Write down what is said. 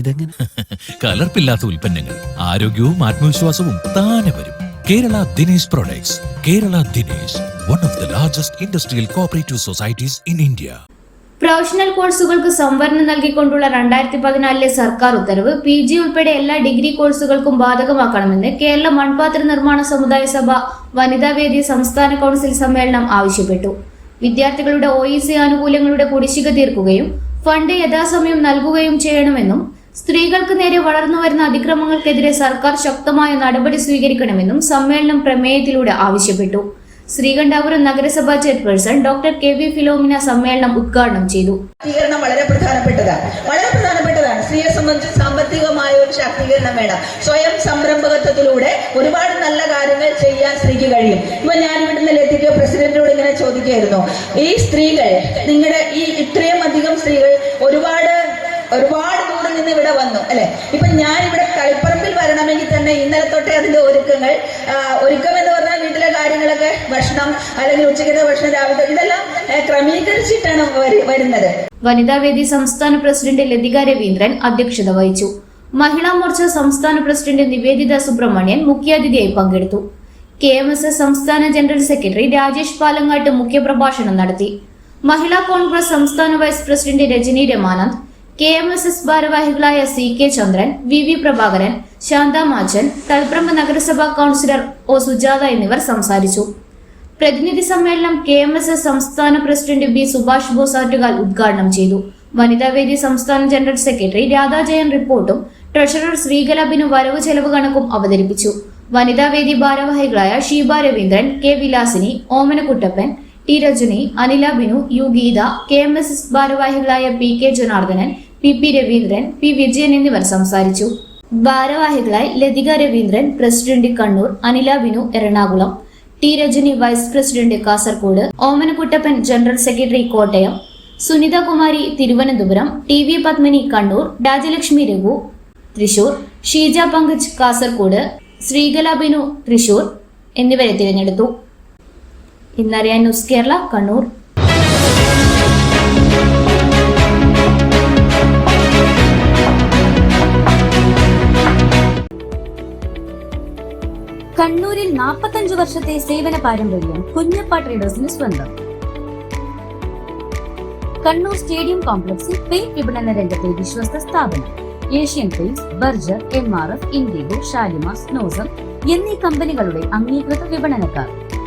ഇതെങ്ങനെ? കലർപ്പില്ലാത്ത ഉൽപ്പന്നങ്ങൾ ആരോഗ്യവും ആത്മവിശ്വാസവും താനെ വരും. Kerala Dinesh products Kerala Dinesh one of the largest industrial cooperative societies in India professional കോഴ്സുകൾക്ക് സംവരണം നൽകിക്കൊണ്ടുള്ള രണ്ടായിരത്തി പതിനാലിലെ സർക്കാർ ഉത്തരവ് പി ജി ഉൾപ്പെടെ എല്ലാ ഡിഗ്രി കോഴ്സുകൾക്കും ബാധകമാക്കണമെന്ന് കേരള മൺപാത്ര നിർമ്മാണ സമുദായ സഭ വനിതാവേദി സംസ്ഥാന കൗൺസിൽ സമ്മേളനം ആവശ്യപ്പെട്ടു. വിദ്യാർത്ഥികളുടെ ഒ ഇ സി ആനുകൂല്യങ്ങളുടെ കുടിശ്ശിക തീർക്കുകയും ഫണ്ട് യഥാസമയം നൽകുകയും ചെയ്യണമെന്നും സ്ത്രീകൾക്ക് നേരെ വളർന്നു വരുന്ന അതിക്രമങ്ങൾക്കെതിരെ സർക്കാർ ശക്തമായ നടപടി സ്വീകരിക്കണമെന്നും സമ്മേളനം പ്രമേയത്തിലൂടെ ആവശ്യപ്പെട്ടു. ശ്രീകണ്ഠാപുരം നഗരസഭാ chairperson doctor K V Philomina സമ്മേളനം ഉദ്ഘാടനം ചെയ്തു. വളരെ പ്രധാനപ്പെട്ടതാണ്. വളരെ പ്രധാനപ്പെട്ടതാണ് സ്ത്രീയെ സംബന്ധിച്ച് സാമ്പത്തികമായ ഒരു ശാക്തീകരണം വേണം. സ്വയം സംരംഭകത്വത്തിലൂടെ ഒരുപാട് നല്ല കാര്യങ്ങൾ ചെയ്യാൻ സ്ത്രീക്ക് കഴിയും. ഇപ്പൊ ഞാൻ ഇവിടുന്ന് ലത്തിക്ക് പ്രസിഡന്റിനോട് ഇങ്ങനെ ചോദിക്കുകയായിരുന്നു. ഈ സ്ത്രീകൾ നിങ്ങളുടെ ഈ ഇത്രയും അധികം സ്ത്രീകൾ ഒരുപാട് ഒരുപാട് ദൂരെ നിന്ന് ഇവിടെ വന്നു അല്ലെ? ഇപ്പൊ ഞാൻ ഇവിടെ കളിപ്പറമ്പിൽ വരണമെങ്കിൽ തന്നെ ഇന്നലെ തൊട്ടേ അതിന്റെ ഒരുക്കങ്ങൾ ഒരുക്കം എന്ന് പറഞ്ഞാൽ കാര്യങ്ങളൊക്കെ ഭക്ഷണം അല്ലെങ്കിൽ ഉച്ചക്കത്തെ ഭക്ഷണം രാവിലെ ഇതെല്ലാം ക്രമീകരിച്ചിട്ടാണ് വരു- വരുന്നത്. വനിതാവേദി സംസ്ഥാന പ്രസിഡന്റ് ലതിക രവീന്ദ്രൻ അധ്യക്ഷത വഹിച്ചു. മഹിളാ മോർച്ച സംസ്ഥാന പ്രസിഡന്റ് നിവേദിത സുബ്രഹ്മണ്യൻ മുഖ്യാതിഥിയായി പങ്കെടുത്തു. കെ എം എസ് എസ് സംസ്ഥാന ജനറൽ സെക്രട്ടറി രാജേഷ് പാലങ്ങാട്ട് മുഖ്യപ്രഭാഷണം നടത്തി. മഹിളാ കോൺഗ്രസ് സംസ്ഥാന vice president Rajani Ramanand K M S S ഭാരവാഹികളായ C K Chandran V V Prabhakaran Santha Machan തൽപ്രമ നഗരസഭാ കൗൺസിലർ ഒ സുജാത എന്നിവർ സംസാരിച്ചു. പ്രതിനിധി സമ്മേളനം കെ എം എസ് എസ് സംസ്ഥാന പ്രസിഡന്റ് ബി സുഭാഷ് ബോസ് ആറ്റുകാൽ ഉദ്ഘാടനം ചെയ്തു. വനിതാവേദി സംസ്ഥാന ജനറൽ സെക്രട്ടറി രാധാജയൻ റിപ്പോർട്ടും ട്രഷറർ ശ്രീകലാബിനു വരവ് ചെലവ് കണക്കും അവതരിപ്പിച്ചു. വനിതാവേദി ഭാരവാഹികളായ Sheeba Raveendran K Vilasini Omanakuttappan T Rajani Anila Binu U Geetha K M S S ഭാരവാഹികളായ P K Janardhanan P P Raveendran P Vijayan എന്നിവർ സംസാരിച്ചു. ഭാരവാഹികളായി Lathika Raveendran president Kannur Anila Binu Ernakulam T Rajani vice president Kasaragod Omanakuttappan general secretary Kottayam Sunitha Kumari Thiruvananthapuram T V Padmini Kannur Rajalakshmi Raghu Thrissur Sheeja Pankaj Kasaragod Sreekala Binu Thrissur എന്നിവരെ തിരഞ്ഞെടുത്തു. ഇന്നറിയാൻ news Kerala Kannur. കണ്ണൂരിൽ നാൽപ്പത്തഞ്ചു വർഷത്തെ സേവന പാരമ്പര്യം കുഞ്ഞപ്പ ട്രേഡേഴ്സിന് സ്വന്തം. Kannur stadium കോംപ്ലക്സിൽ paint വിപണന രംഗത്തെ വിശ്വസ്ത സ്ഥാപനം. Asian Paints Berger M R F Indigo Shalimar Snowcem എന്നീ കമ്പനികളുടെ അംഗീകൃത വിപണനക്കാർ.